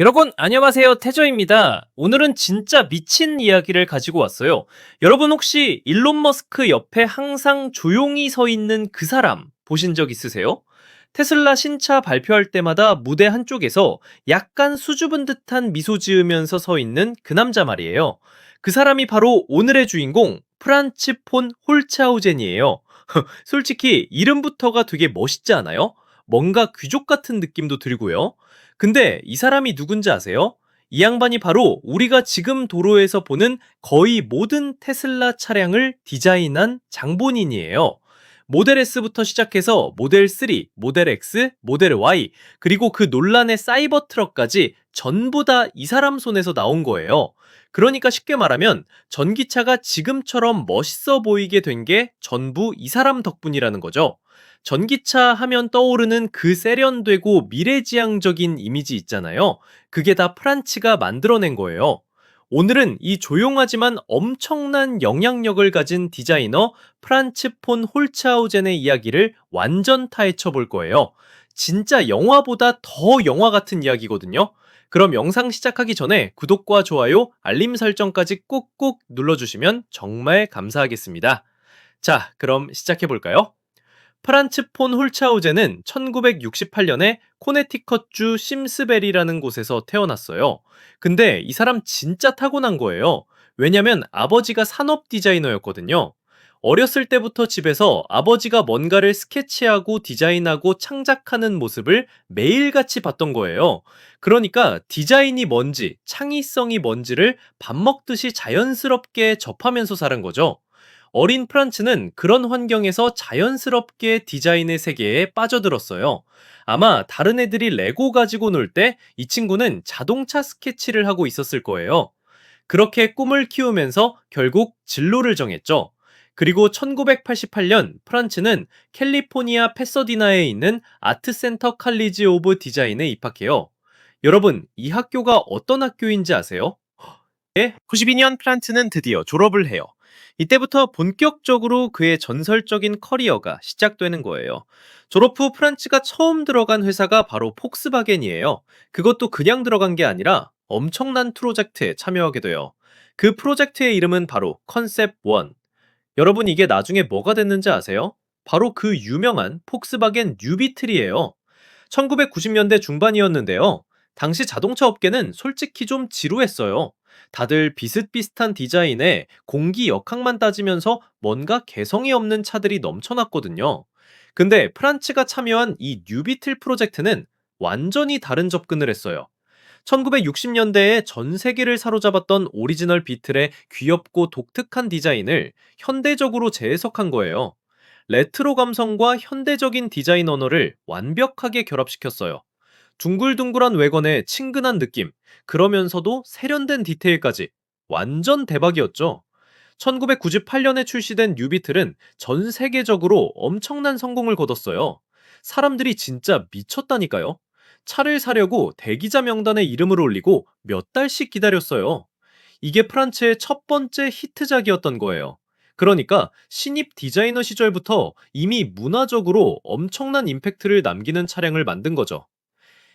여러분 안녕하세요 태저입니다. 오늘은 진짜 미친 이야기를 가지고 왔어요. 여러분 혹시 일론 머스크 옆에 항상 조용히 서 있는 그 사람 보신 적 있으세요? 테슬라 신차 발표할 때마다 무대 한쪽에서 약간 수줍은 듯한 미소 지으면서 서 있는 그 남자 말이에요. 그 사람이 바로 오늘의 주인공 프란츠 폰 홀차우젠이에요. 솔직히 이름부터가 되게 멋있지 않아요? 뭔가 귀족 같은 느낌도 들고요. 근데 이 사람이 누군지 아세요? 이 양반이 바로 우리가 지금 도로에서 보는 거의 모든 테슬라 차량을 디자인한 장본인이에요. 모델 S부터 시작해서 모델 3, 모델 X, 모델 Y, 그리고 그 논란의 사이버 트럭까지 전부 다 이 사람 손에서 나온 거예요. 그러니까 쉽게 말하면 전기차가 지금처럼 멋있어 보이게 된 게 전부 이 사람 덕분이라는 거죠. 전기차 하면 떠오르는 그 세련되고 미래지향적인 이미지 있잖아요. 그게 다 프란치가 만들어낸 거예요. 오늘은 이 조용하지만 엄청난 영향력을 가진 디자이너 프란츠 폰 홀차우젠의 이야기를 완전 타헤쳐 볼 거예요. 진짜 영화보다 더 영화 같은 이야기거든요. 그럼 영상 시작하기 전에 구독과 좋아요, 알림 설정까지 꾹꾹 눌러주시면 정말 감사하겠습니다. 자, 그럼 시작해 볼까요? 프란츠 폰 홀차우젠은 1968년에 코네티컷주 심스베리라는 곳에서 태어났어요. 근데 이 사람 진짜 타고난 거예요. 왜냐면 아버지가 산업 디자이너였거든요. 어렸을 때부터 집에서 아버지가 뭔가를 스케치하고 디자인하고 창작하는 모습을 매일같이 봤던 거예요. 그러니까 디자인이 뭔지, 창의성이 뭔지를 밥 먹듯이 자연스럽게 접하면서 살은 거죠. 어린 프란츠는 그런 환경에서 자연스럽게 디자인의 세계에 빠져들었어요. 아마 다른 애들이 레고 가지고 놀 때 이 친구는 자동차 스케치를 하고 있었을 거예요. 그렇게 꿈을 키우면서 결국 진로를 정했죠. 그리고 1988년 프란츠는 캘리포니아 패서디나에 있는 아트센터 칼리지 오브 디자인에 입학해요. 여러분, 이 학교가 어떤 학교인지 아세요? 92년 프란츠는 드디어 졸업을 해요. 이때부터 본격적으로 그의 전설적인 커리어가 시작되는 거예요. 졸업 후 프란츠가 처음 들어간 회사가 바로 폭스바겐이에요. 그것도 그냥 들어간 게 아니라 엄청난 프로젝트에 참여하게 돼요. 그 프로젝트의 이름은 바로 컨셉 1. 여러분 이게 나중에 뭐가 됐는지 아세요? 바로 그 유명한 폭스바겐 뉴비틀이에요. 1990년대 중반이었는데요. 당시 자동차 업계는 솔직히 좀 지루했어요. 다들 비슷비슷한 디자인에 공기 역학만 따지면서 뭔가 개성이 없는 차들이 넘쳐났거든요. 근데 프란츠가 참여한 이 뉴비틀 프로젝트는 완전히 다른 접근을 했어요. 1960년대에 전 세계를 사로잡았던 오리지널 비틀의 귀엽고 독특한 디자인을 현대적으로 재해석한 거예요. 레트로 감성과 현대적인 디자인 언어를 완벽하게 결합시켰어요. 둥글둥글한 외관에 친근한 느낌, 그러면서도 세련된 디테일까지 완전 대박이었죠. 1998년에 출시된 뉴비틀은 전 세계적으로 엄청난 성공을 거뒀어요. 사람들이 진짜 미쳤다니까요. 차를 사려고 대기자 명단에 이름을 올리고 몇 달씩 기다렸어요. 이게 프란츠의 첫 번째 히트작이었던 거예요. 그러니까 신입 디자이너 시절부터 이미 문화적으로 엄청난 임팩트를 남기는 차량을 만든 거죠.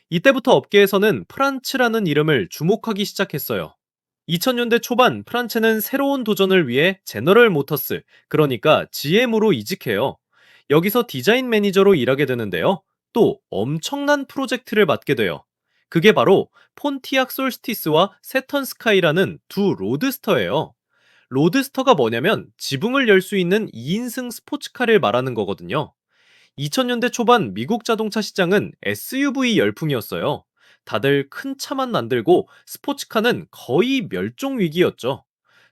이때부터 업계에서는 프란츠라는 이름을 주목하기 시작했어요. 2000년대 초반 프란츠는 새로운 도전을 위해 제너럴 모터스, 그러니까 GM으로 이직해요. 여기서 디자인 매니저로 일하게 되는데요. 또 엄청난 프로젝트를 맡게 돼요. 그게 바로 폰티악 솔스티스와 세턴 스카이라는 두 로드스터예요. 로드스터가 뭐냐면 지붕을 열 수 있는 2인승 스포츠카를 말하는 거거든요. 2000년대 초반 미국 자동차 시장은 SUV 열풍이었어요. 다들 큰 차만 만들고 스포츠카는 거의 멸종 위기였죠.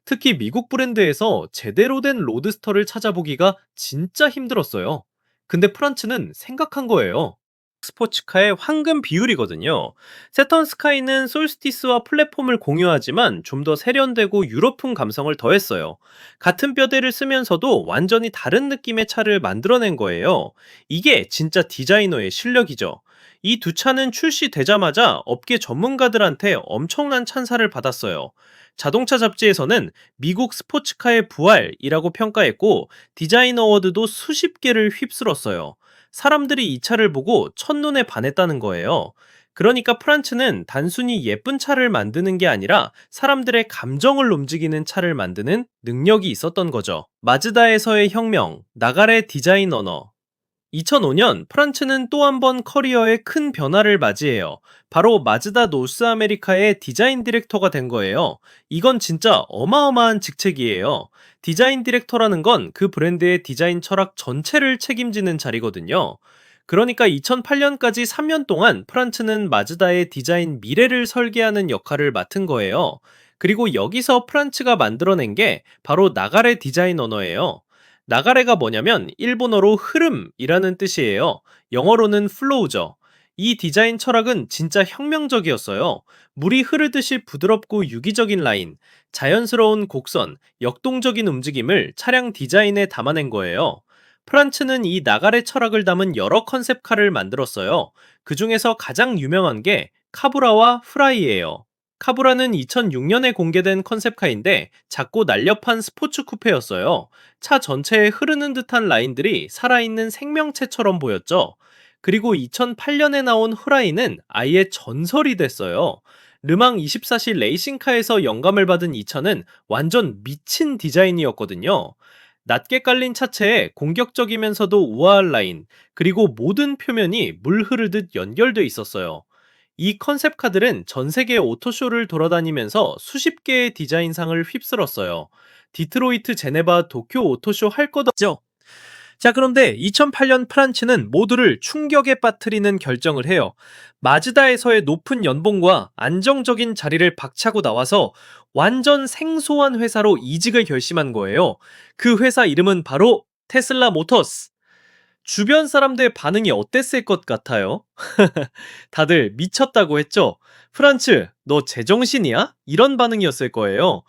특히 미국 브랜드에서 제대로 된 로드스터를 찾아보기가 진짜 힘들었어요. 근데 프란츠는 생각한 거예요. 스포츠카의 황금 비율이거든요. 세턴 스카이는 솔스티스와 플랫폼을 공유하지만 좀 더 세련되고 유럽풍 감성을 더했어요. 같은 뼈대를 쓰면서도 완전히 다른 느낌의 차를 만들어낸 거예요. 이게 진짜 디자이너의 실력이죠. 이 두 차는 출시되자마자 업계 전문가들한테 엄청난 찬사를 받았어요. 자동차 잡지에서는 미국 스포츠카의 부활이라고 평가했고 디자인 어워드도 수십 개를 휩쓸었어요. 사람들이 이 차를 보고 첫눈에 반했다는 거예요. 그러니까 프란츠는 단순히 예쁜 차를 만드는 게 아니라 사람들의 감정을 움직이는 차를 만드는 능력이 있었던 거죠. 마즈다에서의 혁명, 나가레 디자인 언어. 2005년 프란츠는 또 한 번 커리어에 큰 변화를 맞이해요. 바로 마즈다 노스 아메리카의 디자인 디렉터가 된 거예요. 이건 진짜 어마어마한 직책이에요. 디자인 디렉터라는 건 그 브랜드의 디자인 철학 전체를 책임지는 자리거든요. 그러니까 2008년까지 3년 동안 프란츠는 마즈다의 디자인 미래를 설계하는 역할을 맡은 거예요. 그리고 여기서 프란츠가 만들어낸 게 바로 나가레 디자인 언어예요. 나가레가 뭐냐면 일본어로 흐름이라는 뜻이에요. 영어로는 플로우죠. 이 디자인 철학은 진짜 혁명적이었어요. 물이 흐르듯이 부드럽고 유기적인 라인, 자연스러운 곡선, 역동적인 움직임을 차량 디자인에 담아낸 거예요. 프란츠는 이 나가레 철학을 담은 여러 컨셉 카를 만들었어요. 그 중에서 가장 유명한 게 카브라와 프라이예요. 카브라는 2006년에 공개된 컨셉카인데 작고 날렵한 스포츠 쿠페였어요. 차 전체에 흐르는 듯한 라인들이 살아있는 생명체처럼 보였죠. 그리고 2008년에 나온 후라이는 아예 전설이 됐어요. 르망 24시 레이싱카에서 영감을 받은 이 차는 완전 미친 디자인이었거든요. 낮게 깔린 차체에 공격적이면서도 우아한 라인, 그리고 모든 표면이 물 흐르듯 연결돼 있었어요. 이 컨셉 카들은 전 세계 오토쇼를 돌아다니면서 수십 개의 디자인상을 휩쓸었어요. 디트로이트, 제네바, 도쿄 오토쇼 할 것 없죠. 자, 그런데 2008년 프란츠는 모두를 충격에 빠뜨리는 결정을 해요. 마즈다에서의 높은 연봉과 안정적인 자리를 박차고 나와서 완전 생소한 회사로 이직을 결심한 거예요. 그 회사 이름은 바로 테슬라 모터스. 주변 사람들의 반응이 어땠을 것 같아요? 다들 미쳤다고 했죠? 프란츠, 너 제정신이야? 이런 반응이었을 거예요.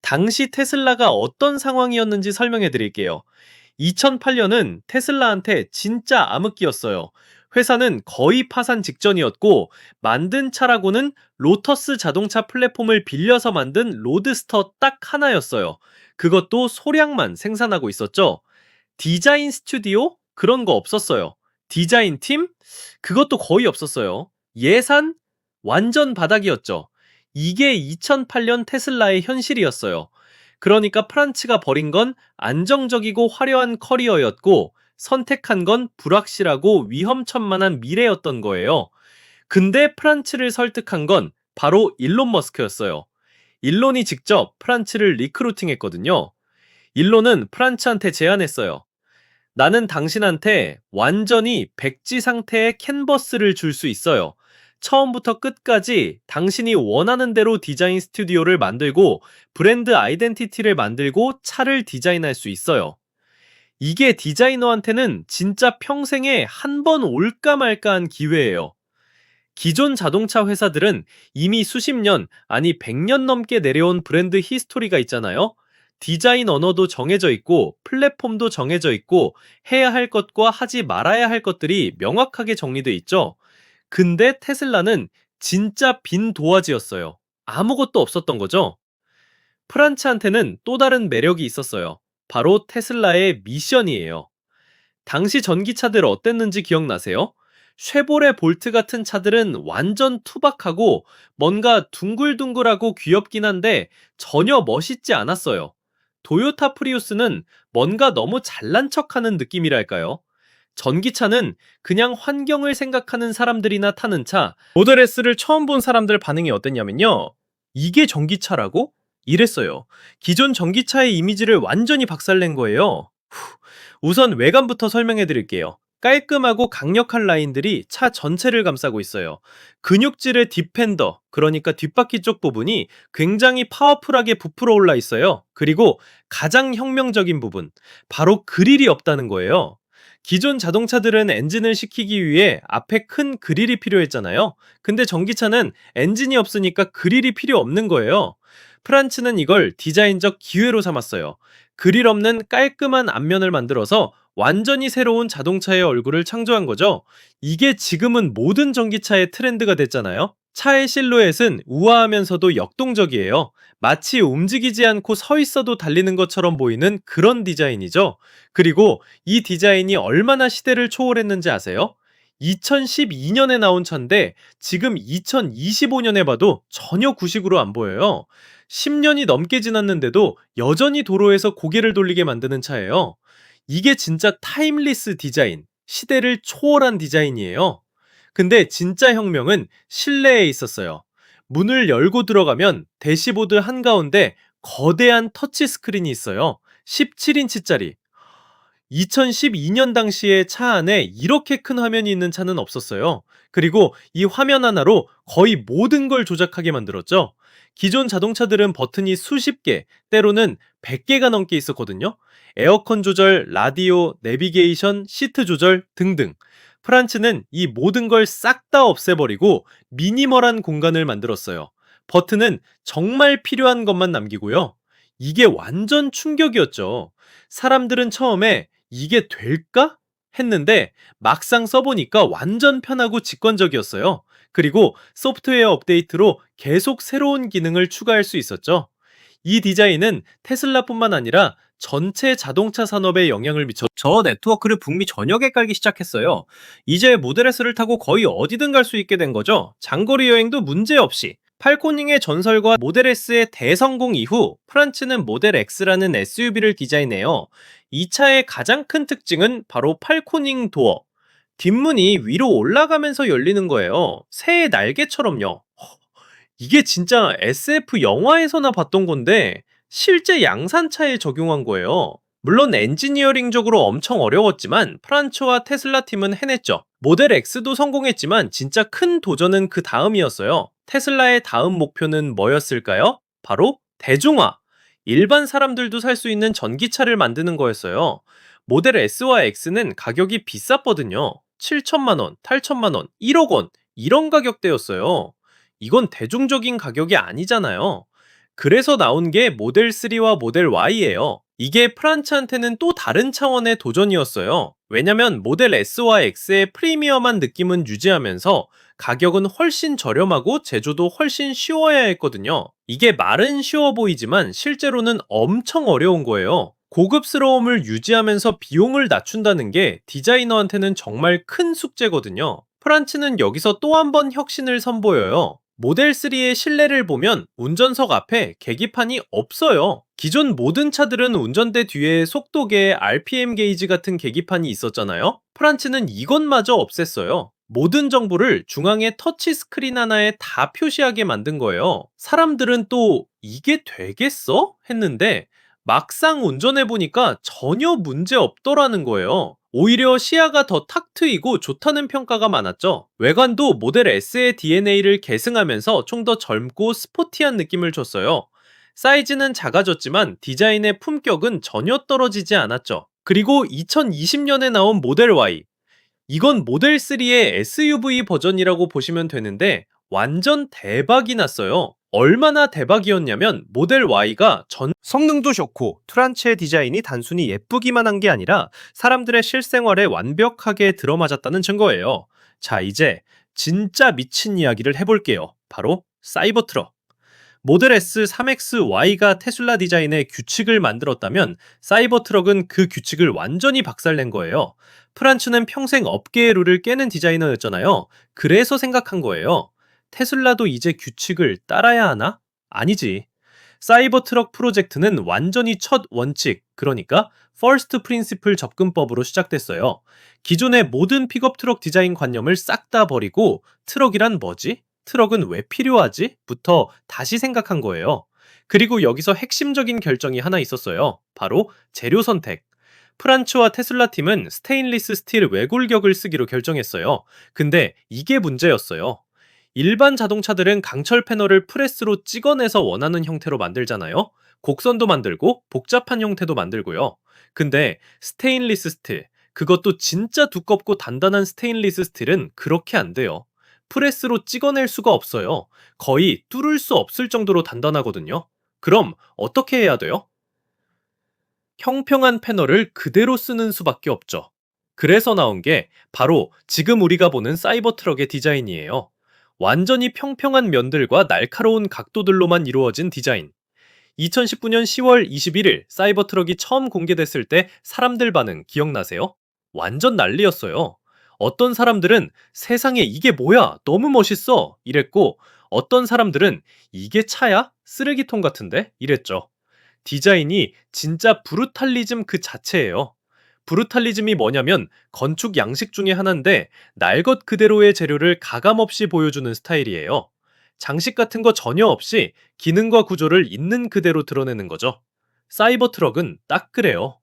당시 테슬라가 어떤 상황이었는지 설명해 드릴게요. 2008년은 테슬라한테 진짜 암흑기였어요. 회사는 거의 파산 직전이었고, 만든 차라고는 로터스 자동차 플랫폼을 빌려서 만든 로드스터 딱 하나였어요. 그것도 소량만 생산하고 있었죠. 디자인 스튜디오? 그런 거 없었어요. 디자인 팀? 그것도 거의 없었어요. 예산? 완전 바닥이었죠. 이게 2008년 테슬라의 현실이었어요. 그러니까 프란츠가 버린 건 안정적이고 화려한 커리어였고 선택한 건 불확실하고 위험천만한 미래였던 거예요. 근데 프란츠를 설득한 건 바로 일론 머스크였어요. 일론이 직접 프란츠를 리크루팅했거든요. 일론은 프란츠한테 제안했어요. 나는 당신한테 완전히 백지 상태의 캔버스를 줄 수 있어요. 처음부터 끝까지 당신이 원하는 대로 디자인 스튜디오를 만들고 브랜드 아이덴티티를 만들고 차를 디자인할 수 있어요. 이게 디자이너한테는 진짜 평생에 한 번 올까 말까한 기회예요. 기존 자동차 회사들은 이미 수십 년, 아니 100년 넘게 내려온 브랜드 히스토리가 있잖아요. 디자인 언어도 정해져 있고 플랫폼도 정해져 있고 해야 할 것과 하지 말아야 할 것들이 명확하게 정리돼 있죠. 근데 테슬라는 진짜 빈 도화지였어요. 아무것도 없었던 거죠. 프란츠한테는 또 다른 매력이 있었어요. 바로 테슬라의 미션이에요. 당시 전기차들 어땠는지 기억나세요? 쉐보레 볼트 같은 차들은 완전 투박하고 뭔가 둥글둥글하고 귀엽긴 한데 전혀 멋있지 않았어요. 도요타 프리우스는 뭔가 너무 잘난 척하는 느낌이랄까요? 전기차는 그냥 환경을 생각하는 사람들이나 타는 차, 모델 S를 처음 본 사람들 반응이 어땠냐면요. 이게 전기차라고? 이랬어요. 기존 전기차의 이미지를 완전히 박살낸 거예요. 후, 우선 외관부터 설명해 드릴게요. 깔끔하고 강력한 라인들이 차 전체를 감싸고 있어요. 근육질의 디펜더, 그러니까 뒷바퀴 쪽 부분이 굉장히 파워풀하게 부풀어 올라 있어요. 그리고 가장 혁명적인 부분, 바로 그릴이 없다는 거예요. 기존 자동차들은 엔진을 식히기 위해 앞에 큰 그릴이 필요했잖아요. 근데 전기차는 엔진이 없으니까 그릴이 필요 없는 거예요. 프란츠는 이걸 디자인적 기회로 삼았어요. 그릴 없는 깔끔한 앞면을 만들어서 완전히 새로운 자동차의 얼굴을 창조한 거죠. 이게 지금은 모든 전기차의 트렌드가 됐잖아요. 차의 실루엣은 우아하면서도 역동적이에요. 마치 움직이지 않고 서 있어도 달리는 것처럼 보이는 그런 디자인이죠. 그리고 이 디자인이 얼마나 시대를 초월했는지 아세요? 2012년에 나온 차인데 지금 2025년에 봐도 전혀 구식으로 안 보여요. 10년이 넘게 지났는데도 여전히 도로에서 고개를 돌리게 만드는 차예요. 이게 진짜 타임리스 디자인, 시대를 초월한 디자인이에요. 근데 진짜 혁명은 실내에 있었어요. 문을 열고 들어가면 대시보드 한가운데 거대한 터치 스크린이 있어요. 17인치짜리. 2012년 당시에 차 안에 이렇게 큰 화면이 있는 차는 없었어요. 그리고 이 화면 하나로 거의 모든 걸 조작하게 만들었죠. 기존 자동차들은 버튼이 수십 개, 때로는 100개가 넘게 있었거든요. 에어컨 조절, 라디오, 내비게이션, 시트 조절 등등. 프란츠는 이 모든 걸 싹 다 없애버리고 미니멀한 공간을 만들었어요. 버튼은 정말 필요한 것만 남기고요. 이게 완전 충격이었죠. 사람들은 처음에 이게 될까? 했는데 막상 써보니까 완전 편하고 직관적이었어요. 그리고 소프트웨어 업데이트로 계속 새로운 기능을 추가할 수 있었죠. 이 디자인은 테슬라뿐만 아니라 전체 자동차 산업에 영향을 미쳐 저 네트워크를 북미 전역에 깔기 시작했어요. 이제 모델 S를 타고 거의 어디든 갈 수 있게 된 거죠. 장거리 여행도 문제 없이. 팔코닝의 전설과 모델 S의 대성공 이후 프란츠는 모델 X라는 SUV를 디자인해요. 이 차의 가장 큰 특징은 바로 팔코닝 도어. 뒷문이 위로 올라가면서 열리는 거예요. 새의 날개처럼요. 허, 이게 진짜 SF 영화에서나 봤던 건데 실제 양산차에 적용한 거예요. 물론 엔지니어링적으로 엄청 어려웠지만 프란츠와 테슬라 팀은 해냈죠. 모델 X도 성공했지만 진짜 큰 도전은 그 다음이었어요. 테슬라의 다음 목표는 뭐였을까요? 바로 대중화. 일반 사람들도 살 수 있는 전기차를 만드는 거였어요. 모델 S와 X는 가격이 비쌌거든요. 7천만 원, 8천만 원, 1억 원 이런 가격대였어요. 이건 대중적인 가격이 아니잖아요. 그래서 나온 게 모델 3와 모델 Y예요. 이게 프란츠한테는 또 다른 차원의 도전이었어요. 왜냐면 모델 S와 X의 프리미엄한 느낌은 유지하면서 가격은 훨씬 저렴하고 제조도 훨씬 쉬워야 했거든요. 이게 말은 쉬워 보이지만 실제로는 엄청 어려운 거예요. 고급스러움을 유지하면서 비용을 낮춘다는 게 디자이너한테는 정말 큰 숙제거든요. 프란츠는 여기서 또 한 번 혁신을 선보여요. 모델 3의 실내를 보면 운전석 앞에 계기판이 없어요. 기존 모든 차들은 운전대 뒤에 속도계, RPM 게이지 같은 계기판이 있었잖아요. 프란츠는 이것마저 없앴어요. 모든 정보를 중앙에 터치 스크린 하나에 다 표시하게 만든 거예요. 사람들은 또 이게 되겠어? 했는데 막상 운전해 보니까 전혀 문제 없더라는 거예요. 오히려 시야가 더 탁 트이고 좋다는 평가가 많았죠. 외관도 모델 S의 DNA를 계승하면서 좀 더 젊고 스포티한 느낌을 줬어요. 사이즈는 작아졌지만 디자인의 품격은 전혀 떨어지지 않았죠. 그리고 2020년에 나온 모델 Y. 이건 모델 3의 SUV 버전이라고 보시면 되는데 완전 대박이 났어요. 얼마나 대박이었냐면 모델 Y가 전 성능도 좋고 트란츠의 디자인이 단순히 예쁘기만 한 게 아니라 사람들의 실생활에 완벽하게 들어맞았다는 증거예요. 자, 이제 진짜 미친 이야기를 해볼게요. 바로 사이버 트럭. 모델 S 3X-Y가 테슬라 디자인의 규칙을 만들었다면 사이버 트럭은 그 규칙을 완전히 박살낸 거예요. 프란츠는 평생 업계의 룰을 깨는 디자이너였잖아요. 그래서 생각한 거예요. 테슬라도 이제 규칙을 따라야 하나? 아니지. 사이버 트럭 프로젝트는 완전히 첫 원칙, 그러니까 퍼스트 프린시플 접근법으로 시작됐어요. 기존의 모든 픽업 트럭 디자인 관념을 싹 다 버리고 트럭이란 뭐지? 트럭은 왜 필요하지? 부터 다시 생각한 거예요. 그리고 여기서 핵심적인 결정이 하나 있었어요. 바로 재료 선택. 프란츠와 테슬라 팀은 스테인리스 스틸 외골격을 쓰기로 결정했어요. 근데 이게 문제였어요. 일반 자동차들은 강철 패널을 프레스로 찍어내서 원하는 형태로 만들잖아요. 곡선도 만들고 복잡한 형태도 만들고요. 근데 스테인리스 스틸, 그것도 진짜 두껍고 단단한 스테인리스 스틸은 그렇게 안 돼요. 프레스로 찍어낼 수가 없어요. 거의 뚫을 수 없을 정도로 단단하거든요. 그럼 어떻게 해야 돼요? 평평한 패널을 그대로 쓰는 수밖에 없죠. 그래서 나온 게 바로 지금 우리가 보는 사이버 트럭의 디자인이에요. 완전히 평평한 면들과 날카로운 각도들로만 이루어진 디자인. 2019년 10월 21일 사이버 트럭이 처음 공개됐을 때 사람들 반응 기억나세요? 완전 난리였어요. 어떤 사람들은 세상에 이게 뭐야? 너무 멋있어! 이랬고, 어떤 사람들은 이게 차야? 쓰레기통 같은데? 이랬죠. 디자인이 진짜 브루탈리즘 그 자체예요. 브루탈리즘이 뭐냐면 건축 양식 중에 하나인데 날 것 그대로의 재료를 가감 없이 보여주는 스타일이에요. 장식 같은 거 전혀 없이 기능과 구조를 있는 그대로 드러내는 거죠. 사이버 트럭은 딱 그래요.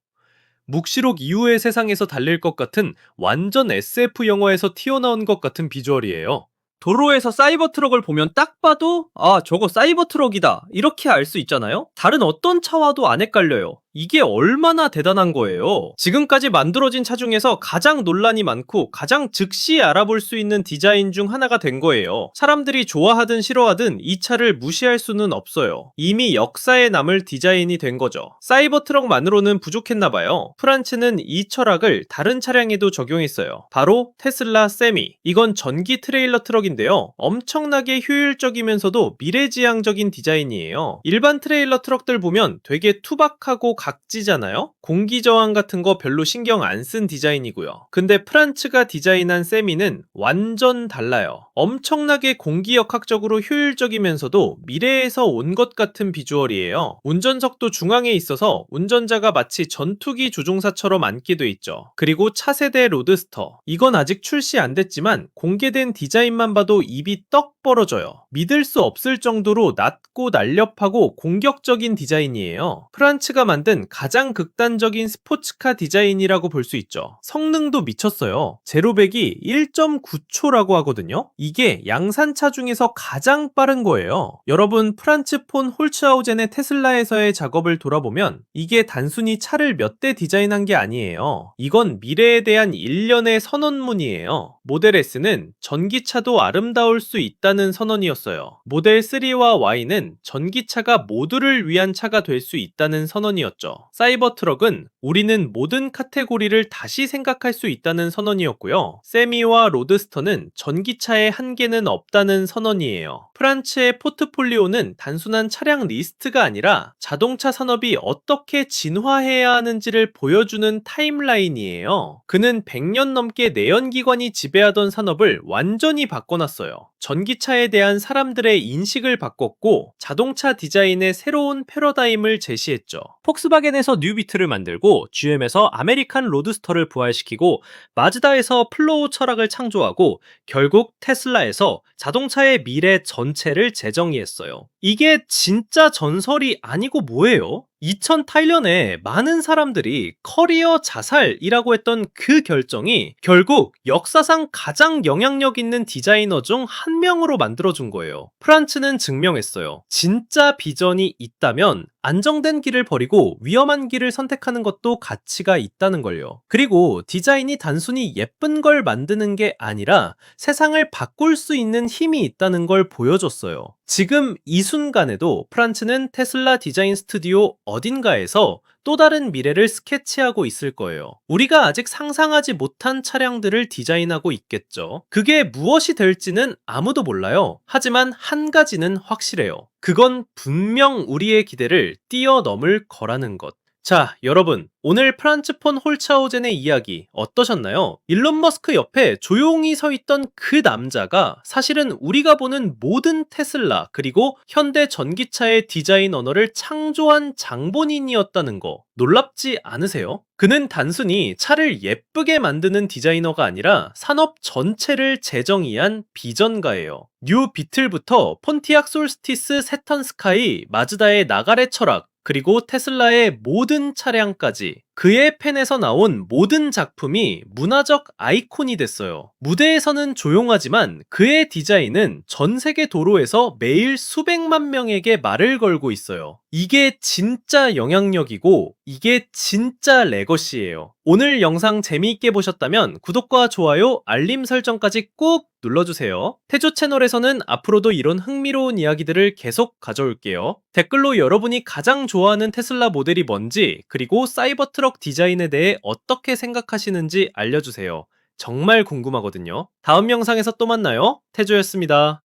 묵시록 이후의 세상에서 달릴 것 같은 완전 SF 영화에서 튀어나온 것 같은 비주얼이에요. 도로에서 사이버 트럭을 보면 딱 봐도 아 저거 사이버 트럭이다 이렇게 알 수 있잖아요. 다른 어떤 차와도 안 헷갈려요. 이게 얼마나 대단한 거예요. 지금까지 만들어진 차 중에서 가장 논란이 많고 가장 즉시 알아볼 수 있는 디자인 중 하나가 된 거예요. 사람들이 좋아하든 싫어하든 이 차를 무시할 수는 없어요. 이미 역사에 남을 디자인이 된 거죠. 사이버 트럭만으로는 부족했나봐요. 프란츠는 이 철학을 다른 차량에도 적용했어요. 바로 테슬라 세미. 이건 전기 트레일러 트럭인데요. 엄청나게 효율적이면서도 미래지향적인 디자인이에요. 일반 트레일러 트럭들 보면 되게 투박하고 각지잖아요? 공기 저항 같은 거 별로 신경 안 쓴 디자인이고요. 근데 프란츠가 디자인한 세미는 완전 달라요. 엄청나게 공기역학적으로 효율적이면서도 미래에서 온 것 같은 비주얼이에요. 운전석도 중앙에 있어서 운전자가 마치 전투기 조종사처럼 돼 있죠. 그리고 차세대 로드스터. 이건 아직 출시 안 됐지만 공개된 디자인만 봐도 입이 떡 벌어져요. 믿을 수 없을 정도로 낮고 날렵하고 공격적인 디자인이에요. 프란츠가 만든 가장 극단적인 스포츠카 디자인이라고 볼 수 있죠. 성능도 미쳤어요. 제로백이 1.9초라고 하거든요. 이게 양산차 중에서 가장 빠른 거예요. 여러분 프란츠 폰 홀츠하우젠의 테슬라에서의 작업을 돌아보면 이게 단순히 차를 몇 대 디자인한 게 아니에요. 이건 미래에 대한 일련의 선언문이에요. 모델 S는 전기차도 아름다울 수 있다는 선언이었어요. 모델 3와 Y는 전기차가 모두를 위한 차가 될 수 있다는 선언이었죠. 사이버 트럭은 우리는 모든 카테고리를 다시 생각할 수 있다는 선언이었고요. 세미와 로드스터는 전기차의 한계는 없다는 선언이에요. 프란츠의 포트폴리오는 단순한 차량 리스트가 아니라 자동차 산업이 어떻게 진화해야 하는지를 보여주는 타임라인이에요. 그는 100년 넘게 내연기관이 지배하던 산업을 완전히 바꿔놨어요. 전기차에 대한 사람들의 인식을 바꿨고 자동차 디자인의 새로운 패러다임을 제시했죠. 폭스 바겐에서 뉴비트를 만들고 GM에서 아메리칸 로드스터를 부활시키고 마즈다에서 플로우 철학을 창조하고 결국 테슬라에서 자동차의 미래 전체를 재정의했어요. 이게 진짜 전설이 아니고 뭐예요? 2008년에 많은 사람들이 커리어 자살이라고 했던 그 결정이 결국 역사상 가장 영향력 있는 디자이너 중 한 명으로 만들어준 거예요. 프란츠는 증명했어요. 진짜 비전이 있다면 안정된 길을 버리고 위험한 길을 선택하는 것도 가치가 있다는 걸요. 그리고 디자인이 단순히 예쁜 걸 만드는 게 아니라 세상을 바꿀 수 있는 힘이 있다는 걸 보여줬어요. 지금 이 순간에도 프란츠는 테슬라 디자인 스튜디오 어딘가에서 또 다른 미래를 스케치하고 있을 거예요. 우리가 아직 상상하지 못한 차량들을 디자인하고 있겠죠. 그게 무엇이 될지는 아무도 몰라요. 하지만 한 가지는 확실해요. 그건 분명 우리의 기대를 뛰어넘을 거라는 것. 자, 여러분. 오늘 프란츠 폰 홀차우젠의 이야기 어떠셨나요? 일론 머스크 옆에 조용히 서 있던 그 남자가 사실은 우리가 보는 모든 테슬라 그리고 현대 전기차의 디자인 언어를 창조한 장본인이었다는 거 놀랍지 않으세요? 그는 단순히 차를 예쁘게 만드는 디자이너가 아니라 산업 전체를 재정의한 비전가예요. 뉴 비틀부터 폰티악 솔스티스 세턴 스카이, 마즈다의 나가레 철학, 그리고 테슬라의 모든 차량까지 그의 펜에서 나온 모든 작품이 문화적 아이콘이 됐어요. 무대에서는 조용하지만 그의 디자인은 전 세계 도로에서 매일 수백만 명에게 말을 걸고 있어요. 이게 진짜 영향력이고 이게 진짜 레거시예요. 오늘 영상 재미있게 보셨다면 구독과 좋아요, 알림 설정까지 꾹 눌러주세요. 태조 채널에서는 앞으로도 이런 흥미로운 이야기들을 계속 가져올게요. 댓글로 여러분이 가장 좋아하는 테슬라 모델이 뭔지, 그리고 사이버 트럭 디자인에 대해 어떻게 생각하시는지 알려주세요. 정말 궁금하거든요. 다음 영상에서 또 만나요. 태조였습니다.